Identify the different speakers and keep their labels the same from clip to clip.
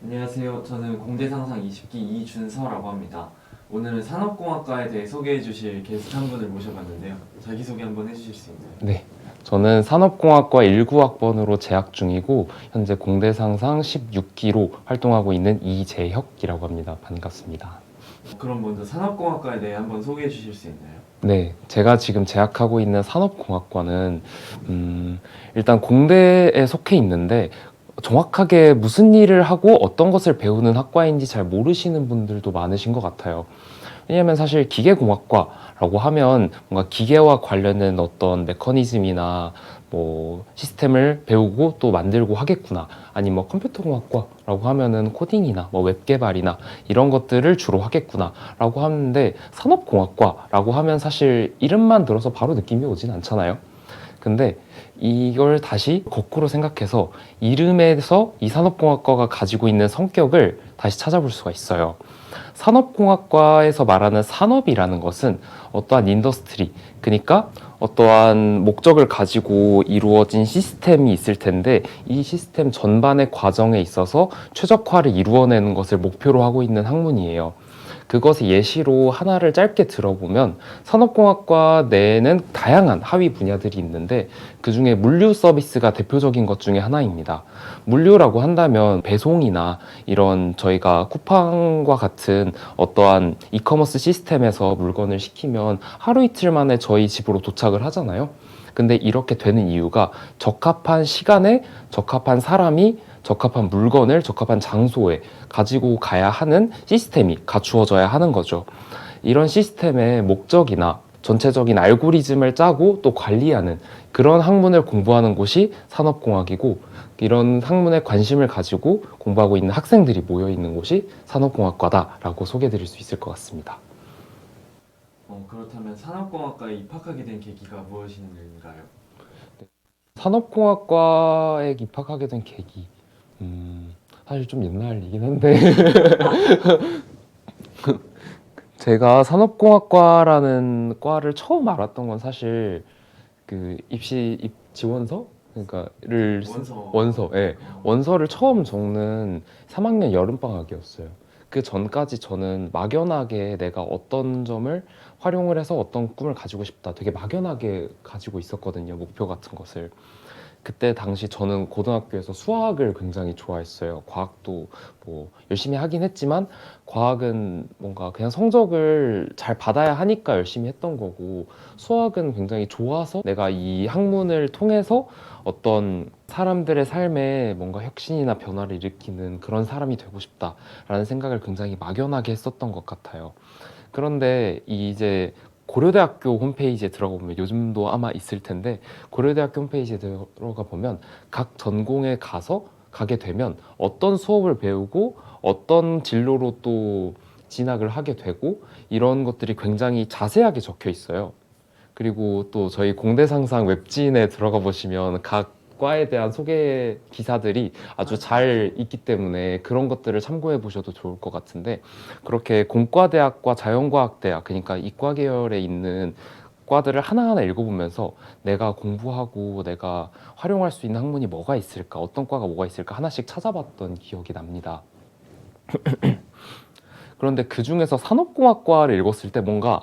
Speaker 1: 안녕하세요. 저는 공대 상상 20기 이준서라고 합니다. 오늘은 산업공학과에 대해 소개해 주실 게스트 한 분을 모셔봤는데요. 자기소개 한번 해주실 수 있나요?
Speaker 2: 네. 저는 산업공학과 19학번으로 재학 중이고 현재 공대 상상 16기로 활동하고 있는 이재혁이라고 합니다. 반갑습니다.
Speaker 1: 그럼 먼저 산업공학과에 대해 한번 소개해 주실 수 있나요?
Speaker 2: 네, 제가 지금 재학하고 있는 산업공학과는 음, 일단 공대에 속해 있는데 정확하게 무슨 일을 하고 어떤 것을 배우는 학과인지 잘 모르시는 분들도 많으신 것 같아요. 왜냐하면 사실 기계공학과라고 하면 뭔가 기계와 관련된 어떤 메커니즘이나 뭐 시스템을 배우고 또 만들고 하겠구나. 아니면 뭐 컴퓨터공학과라고 하면은 코딩이나 뭐 웹 개발이나 이런 것들을 주로 하겠구나라고 하는데 산업공학과라고 하면 사실 이름만 들어서 바로 느낌이 오진 않잖아요. 근데 이걸 다시 거꾸로 생각해서 이름에서 이 산업공학과가 가지고 있는 성격을 다시 찾아볼 수가 있어요. 산업공학과에서 말하는 산업이라는 것은 어떠한 인더스트리, 그러니까 어떠한 목적을 가지고 이루어진 시스템이 있을 텐데 이 시스템 전반의 과정에 있어서 최적화를 이루어내는 것을 목표로 하고 있는 학문이에요. 그것의 예시로 하나를 짧게 들어보면 산업공학과 내에는 다양한 하위 분야들이 있는데 그 중에 물류 서비스가 대표적인 것 중에 하나입니다. 물류라고 한다면 배송이나 이런 저희가 쿠팡과 같은 어떠한 이커머스 시스템에서 물건을 시키면 하루 이틀 만에 저희 집으로 도착을 하잖아요. 근데 이렇게 되는 이유가 적합한 시간에 적합한 사람이 적합한 물건을 적합한 장소에 가지고 가야 하는 시스템이 갖추어져야 하는 거죠. 이런 시스템의 목적이나 전체적인 알고리즘을 짜고 또 관리하는 그런 학문을 공부하는 곳이 산업공학이고 이런 학문에 관심을 가지고 공부하고 있는 학생들이 모여 있는 곳이 산업공학과다라고 소개드릴 수 있을 것 같습니다.
Speaker 1: 어, 그렇다면 산업공학과에 입학하게 된 계기가 무엇인가요?
Speaker 2: 산업공학과에 입학하게 된 계기, 음, 사실 좀 옛날이긴 한데 제가 산업공학과라는 과를 처음 알았던 건 사실 그 입시 입 지원서 그러니까를 쓰-
Speaker 1: 원서.
Speaker 2: 원서, 예. 원서를 처음 적는 3학년 여름 방학이었어요. 그 전까지 저는 막연하게 내가 어떤 점을 활용을 해서 어떤 꿈을 가지고 싶다. 되게 막연하게 가지고 있었거든요. 목표 같은 것을. 그때 당시 저는 고등학교에서 수학을 굉장히 좋아했어요. 과학도 뭐 열심히 하긴 했지만 과학은 뭔가 그냥 성적을 잘 받아야 하니까 열심히 했던 거고 수학은 굉장히 좋아서 내가 이 학문을 통해서 어떤 사람들의 삶에 뭔가 혁신이나 변화를 일으키는 그런 사람이 되고 싶다라는 생각을 굉장히 막연하게 했었던 것 같아요. 그런데 이 이제 고려대학교 홈페이지에 들어가 보면 요즘도 아마 있을 텐데 고려대학교 홈페이지에 들어가 보면 각 전공에 가서 가게 되면 어떤 수업을 배우고 어떤 진로로 또 진학을 하게 되고 이런 것들이 굉장히 자세하게 적혀 있어요. 그리고 또 저희 공대 상상 웹진에 들어가 보시면 각 과에 대한 소개 기사들이 아주 잘 있기 때문에 그런 것들을 참고해 보셔도 좋을 것 같은데 그렇게 공과대학과 자연과학대학 그러니까 이과 계열에 있는 과들을 하나하나 읽어보면서 내가 공부하고 내가 활용할 수 있는 학문이 뭐가 있을까 어떤 과가 뭐가 있을까 하나씩 찾아봤던 기억이 납니다. 그런데 그 중에서 산업공학과를 읽었을 때 뭔가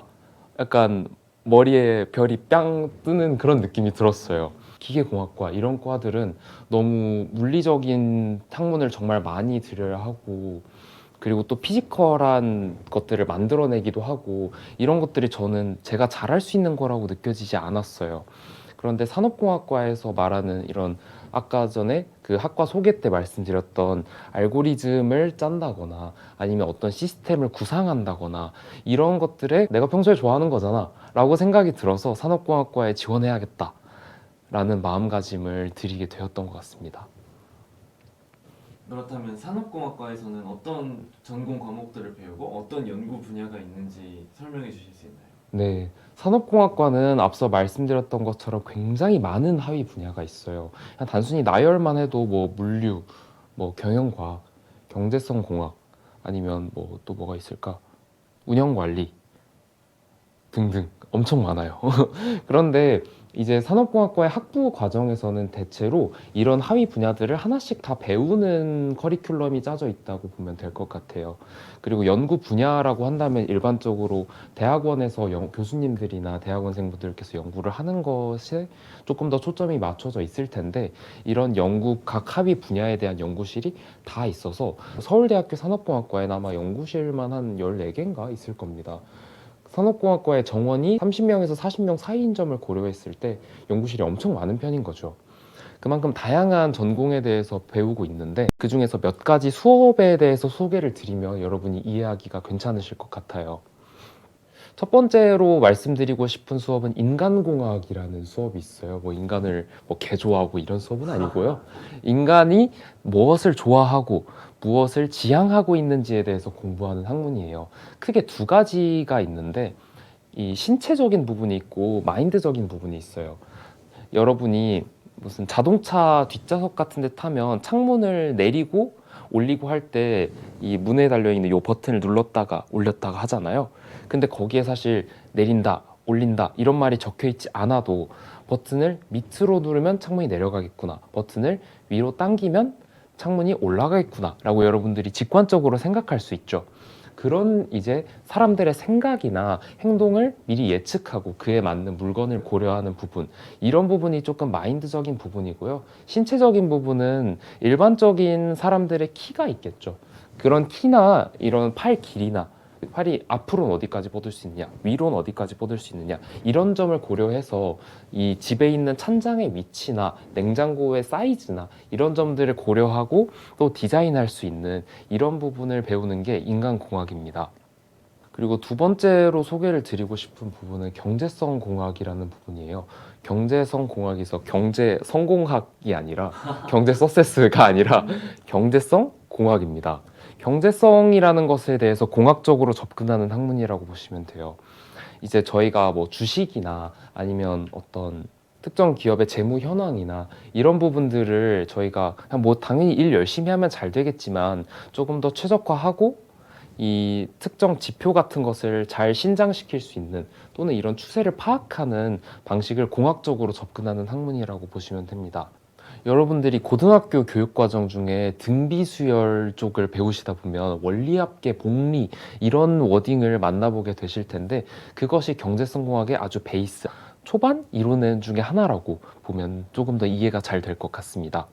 Speaker 2: 약간 머리에 별이 뺨 뜨는 그런 느낌이 들었어요. 기계공학과 이런 과들은 너무 물리적인 학문을 정말 많이 들여야 하고 그리고 또 피지컬한 것들을 만들어내기도 하고 이런 것들이 저는 제가 잘할 수 있는 거라고 느껴지지 않았어요. 그런데 산업공학과에서 말하는 이런 아까 전에 그 학과 소개 때 말씀드렸던 알고리즘을 짠다거나 아니면 어떤 시스템을 구상한다거나 이런 것들에 내가 평소에 좋아하는 거잖아 라고 생각이 들어서 산업공학과에 지원해야겠다 라는 마음가짐을 들이게 되었던 것 같습니다.
Speaker 1: 그렇다면 산업공학과에서는 어떤 전공 과목들을 배우고 어떤 연구 분야가 있는지 설명해 주실 수 있나요?
Speaker 2: 네, 산업공학과는 앞서 말씀드렸던 것처럼 굉장히 많은 하위 분야가 있어요. 그냥 단순히 나열만 해도 뭐 물류, 뭐 경영과학, 경제성 공학, 아니면 뭐 또 뭐가 있을까? 운영 관리 등등 엄청 많아요. 그런데 이제 산업공학과의 학부 과정에서는 대체로 이런 하위 분야들을 하나씩 다 배우는 커리큘럼이 짜져 있다고 보면 될 것 같아요. 그리고 연구 분야라고 한다면 일반적으로 대학원에서 연- 교수님들이나 대학원생분들께서 연구를 하는 것에 조금 더 초점이 맞춰져 있을 텐데 이런 연구 각 하위 분야에 대한 연구실이 다 있어서 서울대학교 산업공학과에 아마 연구실만 한 14개인가 있을 겁니다. 산업공학과의 정원이 30명에서 40명 사이인 점을 고려했을 때 연구실이 엄청 많은 편인 거죠. 그만큼 다양한 전공에 대해서 배우고 있는데 그 중에서 몇 가지 수업에 대해서 소개를 드리면 여러분이 이해하기가 괜찮으실 것 같아요. 첫 번째로 말씀드리고 싶은 수업은 인간공학이라는 수업이 있어요. 뭐 인간을 뭐 개조하고 이런 수업은 아니고요. 인간이 무엇을 좋아하고 무엇을 지향하고 있는지에 대해서 공부하는 학문이에요. 크게 두 가지가 있는데 이 신체적인 부분이 있고 마인드적인 부분이 있어요. 여러분이 무슨 자동차 뒷좌석 같은 데 타면 창문을 내리고 올리고 할 때 이 문에 달려 있는 요 버튼을 눌렀다가 올렸다가 하잖아요. 근데 거기에 사실 내린다, 올린다 이런 말이 적혀 있지 않아도 버튼을 밑으로 누르면 창문이 내려가겠구나. 버튼을 위로 당기면 창문이 올라가겠구나라고 여러분들이 직관적으로 생각할 수 있죠. 그런 이제 사람들의 생각이나 행동을 미리 예측하고 그에 맞는 물건을 고려하는 부분 이런 부분이 조금 마인드적인 부분이고요. 신체적인 부분은 일반적인 사람들의 키가 있겠죠. 그런 키나 이런 팔 길이나 팔이 앞으로는 어디까지 뻗을 수 있느냐, 위로는 어디까지 뻗을 수 있느냐 이런 점을 고려해서 이 집에 있는 찬장의 위치나 냉장고의 사이즈나 이런 점들을 고려하고 또 디자인할 수 있는 이런 부분을 배우는 게 인간공학입니다. 그리고 두 번째로 소개를 드리고 싶은 부분은 경제성 공학이라는 부분이에요. 경제성 공학에서 경제 성공학이 아니라 경제 서세스가 아니라 경제성 공학입니다. 경제성이라는 것에 대해서 공학적으로 접근하는 학문이라고 보시면 돼요. 이제 저희가 뭐 주식이나 아니면 어떤 특정 기업의 재무 현황이나 이런 부분들을 저희가 뭐 당연히 일 열심히 하면 잘 되겠지만 조금 더 최적화하고 이 특정 지표 같은 것을 잘 신장시킬 수 있는 또는 이런 추세를 파악하는 방식을 공학적으로 접근하는 학문이라고 보시면 됩니다. 여러분들이 고등학교 교육과정 중에 등비수열 쪽을 배우시다 보면 원리합계, 복리 이런 워딩을 만나보게 되실 텐데 그것이 경제성공학의 아주 베이스 초반 이론의 중에 하나라고 보면 조금 더 이해가 잘 될 것 같습니다.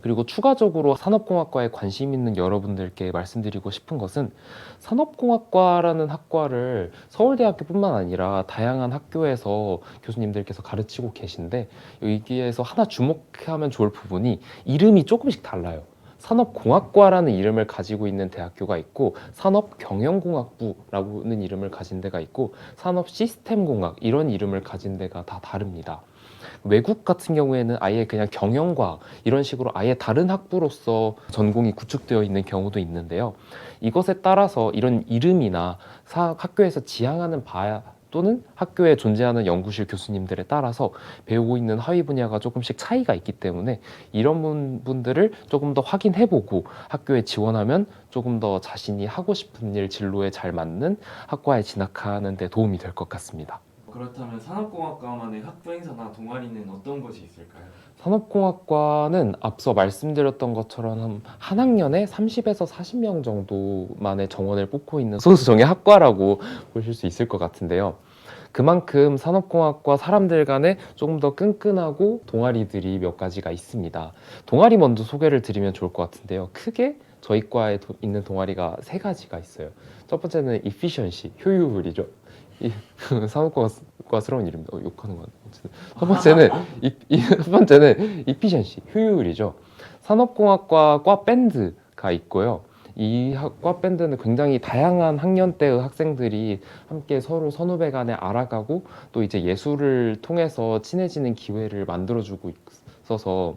Speaker 2: 그리고 추가적으로 산업공학과에 관심 있는 여러분들께 말씀드리고 싶은 것은 산업공학과라는 학과를 서울대학교뿐만 아니라 다양한 학교에서 교수님들께서 가르치고 계신데 여기에서 하나 주목하면 좋을 부분이 이름이 조금씩 달라요. 산업공학과라는 이름을 가지고 있는 대학교가 있고 산업경영공학부라는 이름을 가진 데가 있고 산업시스템공학 이런 이름을 가진 데가 다 다릅니다. 외국 같은 경우에는 아예 그냥 경영과학 이런 식으로 아예 다른 학부로서 전공이 구축되어 있는 경우도 있는데요. 이것에 따라서 이런 이름이나 사, 학교에서 지향하는 바 또는 학교에 존재하는 연구실 교수님들에 따라서 배우고 있는 하위 분야가 조금씩 차이가 있기 때문에 이런 분- 분들을 조금 더 확인해보고 학교에 지원하면 조금 더 자신이 하고 싶은 일 진로에 잘 맞는 학과에 진학하는 데 도움이 될 것 같습니다.
Speaker 1: 그렇다면 산업공학과만의 학부 행사나 동아리는 어떤 것이 있을까요?
Speaker 2: 산업공학과는 앞서 말씀드렸던 것처럼 한- 한 학년에 30에서 40명 정도만의 정원을 뽑고 있는 소수정의 학과라고 보실 수 있을 것 같은데요. 그만큼 산업공학과 사람들 간에 조금 더 끈끈하고 동아리들이 몇 가지가 있습니다. 동아리 먼저 소개를 드리면 좋을 것 같은데요. 크게 저희 과에 도- 있는 동아리가 세 가지가 있어요. 첫 번째는 efficiency, 효율이죠. 이 산업과스러운 이름입니다. 어, 욕하는 건 어쨌든 첫 번째는 이, 이, 첫 번째는 efficiency, 효율이죠. 산업공학과 과 밴드가 있고요. 이 학- 과 밴드는 굉장히 다양한 학년대의 학생들이 함께 서로 선후배 간에 알아가고 또 이제 예술을 통해서 친해지는 기회를 만들어주고 있어서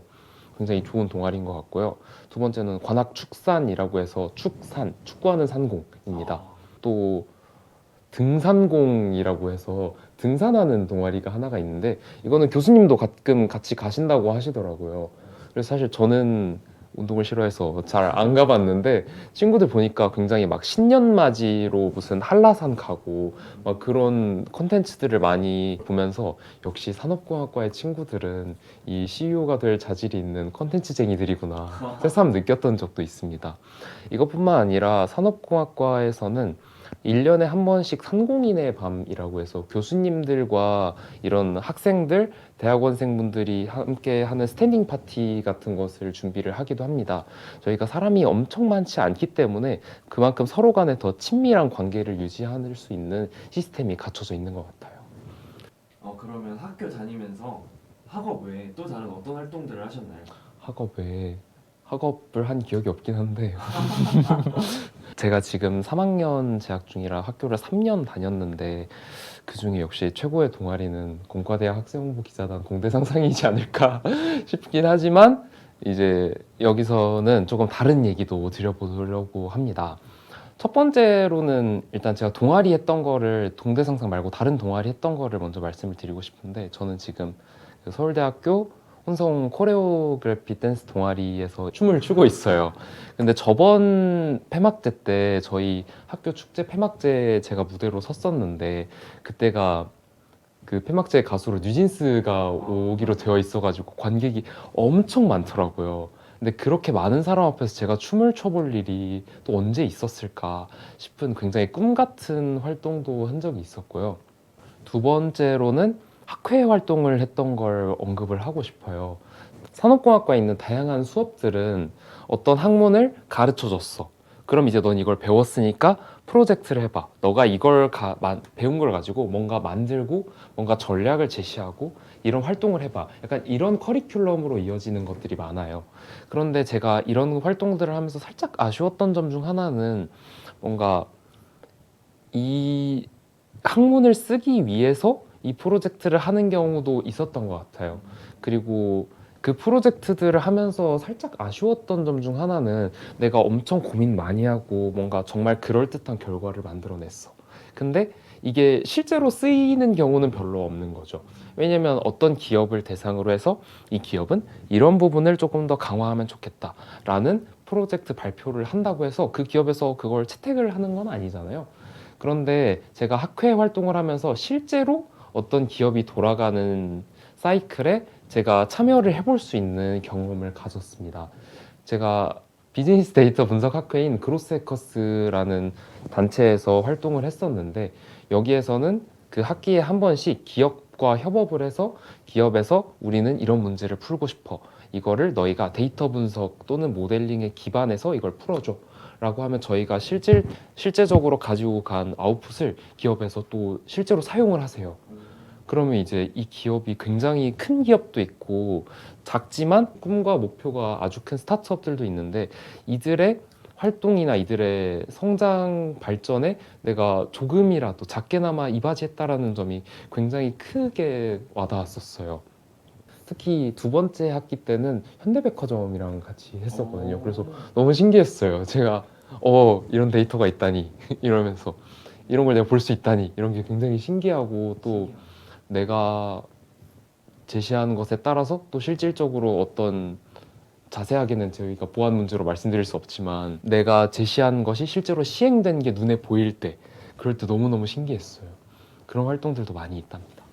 Speaker 2: 굉장히 좋은 동아리인 것 같고요. 두 번째는 관악 축산이라고 해서 축산, 축구하는 산공입니다. 또 등산공이라고 해서 등산하는 동아리가 하나가 있는데 이거는 교수님도 가끔 같이 가신다고 하시더라고요. 그래서 사실 저는 운동을 싫어해서 잘 안 가봤는데 친구들 보니까 굉장히 막 신년맞이로 무슨 한라산 가고 막 그런 콘텐츠들을 많이 보면서 역시 산업공학과의 친구들은 이 CEO가 될 자질이 있는 콘텐츠쟁이들이구나 새삼 느꼈던 적도 있습니다. 이것뿐만 아니라 산업공학과에서는 1년에 한 번씩 산공인의 밤이라고 해서 교수님들과 이런 학생들, 대학원생분들이 함께 하는 스탠딩 파티 같은 것을 준비를 하기도 합니다. 저희가 사람이 엄청 많지 않기 때문에 그만큼 서로 간에 더 친밀한 관계를 유지할 수 있는 시스템이 갖춰져 있는 것 같아요.
Speaker 1: 어 그러면 학교 다니면서 학업 외에 또 다른 어떤 활동들을 하셨나요?
Speaker 2: 학업에 학업을 한 기억이 없긴 한데 제가 지금 3학년 재학 중이라 학교를 3년 다녔는데 그 중에 역시 최고의 동아리는 공과대학 학생홍보 기자단 공대 상상이지 않을까 싶긴 하지만 이제 여기서는 조금 다른 얘기도 드려보려고 합니다. 첫 번째로는 일단 제가 동아리 했던 거를 동대 상상 말고 다른 동아리 했던 거를 먼저 말씀을 드리고 싶은데 저는 지금 그 서울대학교 혼성 코레오그래피 댄스 동아리에서 춤을 추고 있어요. 근데 저번 폐막제 때 저희 학교 축제 폐막제 제가 무대로 섰었는데 그때가 그 폐막제 가수로 뉴진스가 오기로 되어 있어가지고 관객이 엄청 많더라고요. 근데 그렇게 많은 사람 앞에서 제가 춤을 춰볼 일이 또 언제 있었을까 싶은 굉장히 꿈 같은 활동도 한 적이 있었고요. 두 번째로는 학회 활동을 했던 걸 언급을 하고 싶어요. 산업공학과에 있는 다양한 수업들은 어떤 학문을 가르쳐 줬어. 그럼 이제 넌 이걸 배웠으니까 프로젝트를 해봐. 너가 이걸 가- 마- 배운 걸 가지고 뭔가 만들고 뭔가 전략을 제시하고 이런 활동을 해봐. 약간 이런 커리큘럼으로 이어지는 것들이 많아요. 그런데 제가 이런 활동들을 하면서 살짝 아쉬웠던 점 중 하나는 뭔가 이 학문을 쓰기 위해서 이 프로젝트를 하는 경우도 있었던 것 같아요. 그리고 그 프로젝트들을 하면서 살짝 아쉬웠던 점 중 하나는 내가 엄청 고민 많이 하고 뭔가 정말 그럴듯한 결과를 만들어냈어. 근데 이게 실제로 쓰이는 경우는 별로 없는 거죠. 왜냐면 어떤 기업을 대상으로 해서 이 기업은 이런 부분을 조금 더 강화하면 좋겠다라는 프로젝트 발표를 한다고 해서 그 기업에서 그걸 채택을 하는 건 아니잖아요. 그런데 제가 학회 활동을 하면서 실제로 어떤 기업이 돌아가는 사이클에 제가 참여를 해볼 수 있는 경험을 가졌습니다. 제가 비즈니스 데이터 분석 학회인 그로스해커스라는 단체에서 활동을 했었는데 여기에서는 그 학기에 한 번씩 기업과 협업을 해서 기업에서 우리는 이런 문제를 풀고 싶어. 이거를 너희가 데이터 분석 또는 모델링에 기반해서 이걸 풀어줘. 라고 하면 저희가 실질, 실제적으로 가지고 간 아웃풋을 기업에서 또 실제로 사용을 하세요. 그러면 이제 이 기업이 굉장히 큰 기업도 있고 작지만 꿈과 목표가 아주 큰 스타트업들도 있는데 이들의 활동이나 이들의 성장 발전에 내가 조금이라도 작게나마 이바지했다라는 점이 굉장히 크게 와닿았었어요. 특히 두 번째 학기 때는 현대백화점이랑 같이 했었거든요. 그래서 너무 신기했어요. 제가 어 이런 데이터가 있다니 이러면서 이런 걸 내가 볼 수 있다니 이런 게 굉장히 신기하고 또 내가 제시하는 것에 따라서 또 실질적으로 어떤 자세하게는 저희가 보안 문제로 말씀드릴 수 없지만 내가 제시한 것이 실제로 시행된 게 눈에 보일 때 그럴 때 너무너무 신기했어요. 그런 활동들도 많이 있답니다.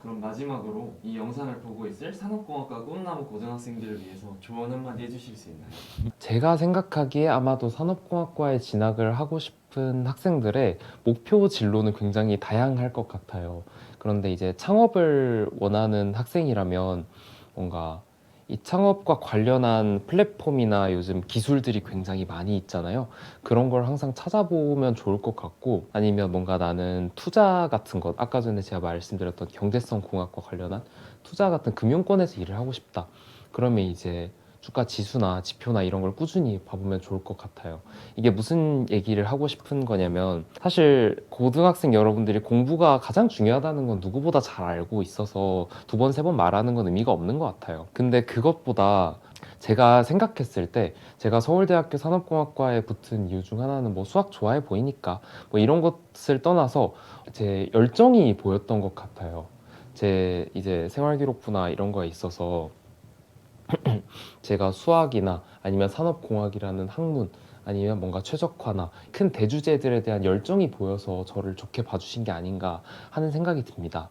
Speaker 1: 그럼 마지막으로 이 영상을 보고 있을 산업공학과 꿈나무 고등학생들을 위해서 조언 한마디 해주실 수 있나요?
Speaker 2: 제가 생각하기에 아마도 산업공학과에 진학을 하고 싶은 학생들의 목표 진로는 굉장히 다양할 것 같아요. 그런데 이제 창업을 원하는 학생이라면 뭔가 이 창업과 관련한 플랫폼이나 요즘 기술들이 굉장히 많이 있잖아요. 그런 걸 항상 찾아보면 좋을 것 같고 아니면 뭔가 나는 투자 같은 것 아까 전에 제가 말씀드렸던 경제성 공학과 관련한 투자 같은 금융권에서 일을 하고 싶다. 그러면 이제 주가 지수나 지표나 이런 걸 꾸준히 봐보면 좋을 것 같아요. 이게 무슨 얘기를 하고 싶은 거냐면 사실 고등학생 여러분들이 공부가 가장 중요하다는 건 누구보다 잘 알고 있어서 두 번, 세 번 말하는 건 의미가 없는 것 같아요. 근데 그것보다 제가 생각했을 때 제가 서울대학교 산업공학과에 붙은 이유 중 하나는 뭐 수학 좋아해 보이니까 뭐 이런 것을 떠나서 제 열정이 보였던 것 같아요. 제 이제 생활기록부나 이런 거에 있어서 제가 수학이나 아니면 산업공학이라는 학문 아니면 뭔가 최적화나 큰 대주제들에 대한 열정이 보여서 저를 좋게 봐주신 게 아닌가 하는 생각이 듭니다.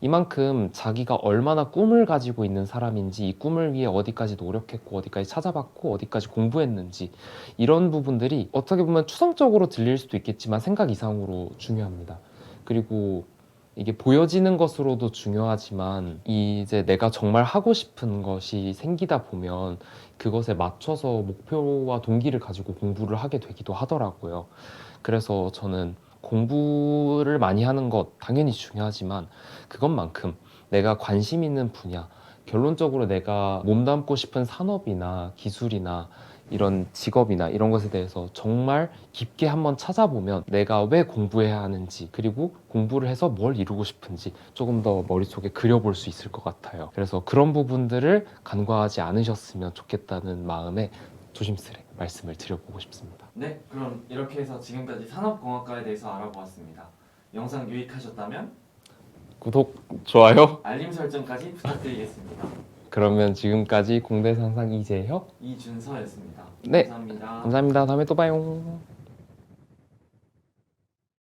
Speaker 2: 이만큼 자기가 얼마나 꿈을 가지고 있는 사람인지 이 꿈을 위해 어디까지 노력했고 어디까지 찾아봤고 어디까지 공부했는지 이런 부분들이 어떻게 보면 추상적으로 들릴 수도 있겠지만 생각 이상으로 중요합니다. 그리고 이게 보여지는 것으로도 중요하지만 이제 내가 정말 하고 싶은 것이 생기다 보면 그것에 맞춰서 목표와 동기를 가지고 공부를 하게 되기도 하더라고요. 그래서 저는 공부를 많이 하는 것 당연히 중요하지만 그것만큼 내가 관심 있는 분야, 결론적으로 내가 몸담고 싶은 산업이나 기술이나 이런 직업이나 이런 것에 대해서 정말 깊게 한번 찾아보면 내가 왜 공부해야 하는지 그리고 공부를 해서 뭘 이루고 싶은지 조금 더 머릿속에 그려볼 수 있을 것 같아요. 그래서 그런 부분들을 간과하지 않으셨으면 좋겠다는 마음에 조심스레 말씀을 드려보고 싶습니다.
Speaker 1: 네, 그럼 이렇게 해서 지금까지 산업공학과에 대해서 알아보았습니다. 영상 유익하셨다면
Speaker 2: 구독, 좋아요.
Speaker 1: 알림 설정까지 부탁드리겠습니다.
Speaker 2: 그러면 지금까지 공대 상상 이재혁
Speaker 1: 이준서였습니다.
Speaker 2: 네.
Speaker 1: 감사합니다.
Speaker 2: 감사합니다. 다음에 또 봐요.